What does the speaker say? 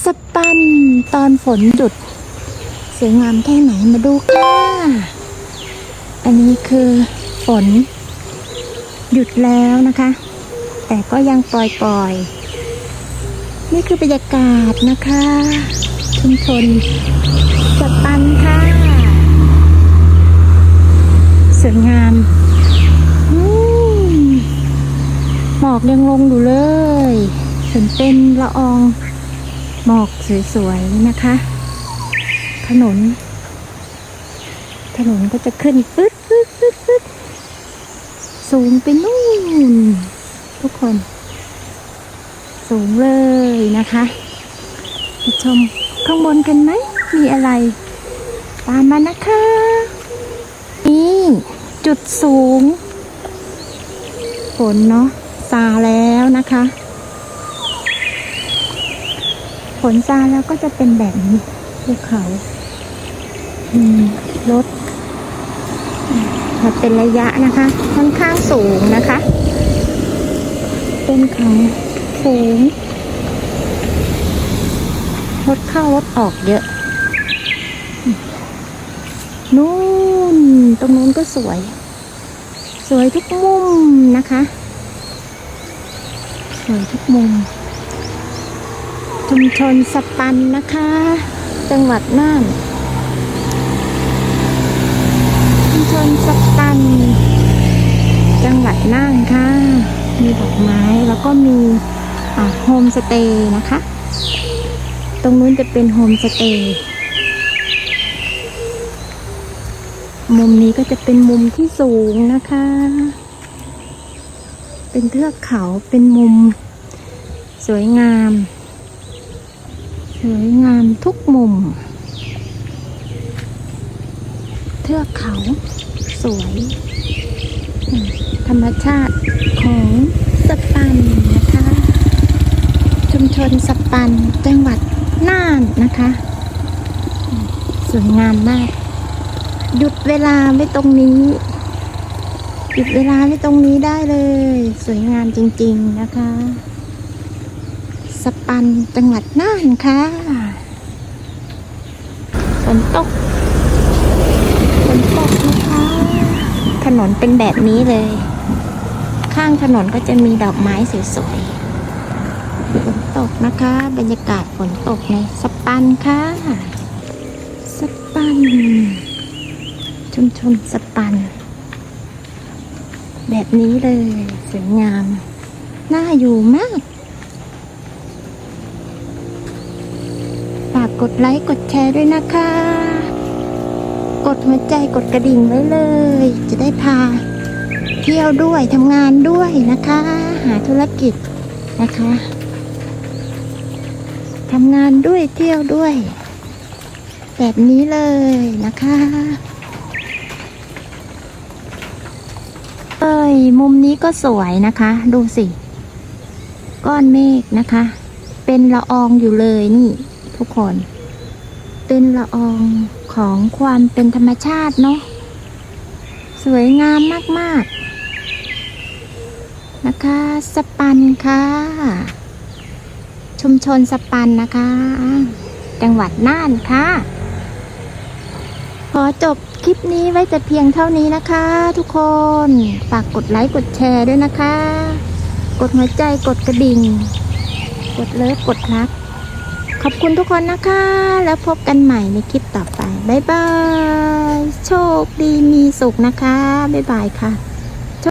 สปันตอนฝนหยุด สวยงามแค่ไหนมาดูค่ะ อันนี้คือฝน หยุดแล้วนะคะ แต่ก็ยังปล่อยๆนี่คือบรรยากาศนะคะชุมชนสปันค่ะ สวยงามอืมหมอกยังลงอยู่เลย เห็นเป็นละออง หมอกสวยๆนะคะ ถนน ถนนก็จะขึ้นปึ๊ดปึ๊ดปึ๊ดปึ๊ดสูงไปนู่น ทุกคน สูงเลยนะคะไปชมข้างบนกันไหม มีอะไร ตามมานะคะ นี่จุดสูง ฝนเนาะซาแล้วนะคะ ฝนซาแล้วก็จะเป็นแบบนี้ภูเขาอืมรถมาเป็นระยะนะคะ ค่อนข้างสูงนะคะ เป็นเขาสูงรถเข้ารถออกเยอะ นู่น ตรงนู้นก็สวย สวยทุกมุมนะคะ สวยทุกมุม ชุมชนสปันนะคะ จังหวัดน่านชุมชนสปัน จังหวัดน่านค่ะ มีดอกไม้แล้วก็มีโฮมสเตย์นะคะ ตรงนู้นจะเป็นโฮมสเตย์มุมนี้ก็จะเป็นมุมที่สูงนะคะ เป็นเทือกเขาเป็นมุมสวยงาม วยงามทุกมุม เทือกเขาสวย ธรรมชาติของสปันนะคะ ชุมชนสปันจังหวัดน่านนะคะ สวยงามมาก หยุดเวลาไว้ตรงนี้ หยุดเวลาไว้ตรงนี้ได้เลย สวยงามจริง ๆ นะคะ สปันจังหวัดน่านค่ะฝนตกฝนตกนะคะถนนเป็นแบบนี้เลย ข้างถนนก็จะมีดอกไม้สวยๆฝนตกนะคะ บรรยากาศฝนตกในสปันค่ะ สปัน ชุมชนสปัน แบบนี้เลย สวยงาม น่าอยู่มากฝาก กดไลค์กดแชร์ด้วยนะคะ กดหัวใจกดกระดิ่งไว้เลย จะได้พา เที่ยวด้วยทำงานด้วยนะคะ หาธุรกิจนะคะทำงานด้วยเที่ยวด้วย แบบนี้เลยนะคะเอ้ยมุมนี้ก็สวยนะคะ ดูสิ ก้อนเมฆนะคะ เป็นละอองอยู่เลยนี่ ทุกคน เป็นละอองของความเป็นธรรมชาติเนาะสวยงามมากๆ นะคะ สปันค่ะ ชุมชนสปันนะคะ จังหวัดน่านค่ะ ขอจบคลิปนี้ไว้แต่เพียงเท่านี้นะคะ ทุกคน ฝากกดไลค์กดแชร์ด้วยนะคะ กดหัวใจกดกระดิ่ง กดเลิฟกดรัก ขอบคุณทุกคนนะคะ แล้วพบกันใหม่ในคลิปต่อไป บ๊ายบาย โชคดีมีสุขนะคะ บ๊ายบายค่ะ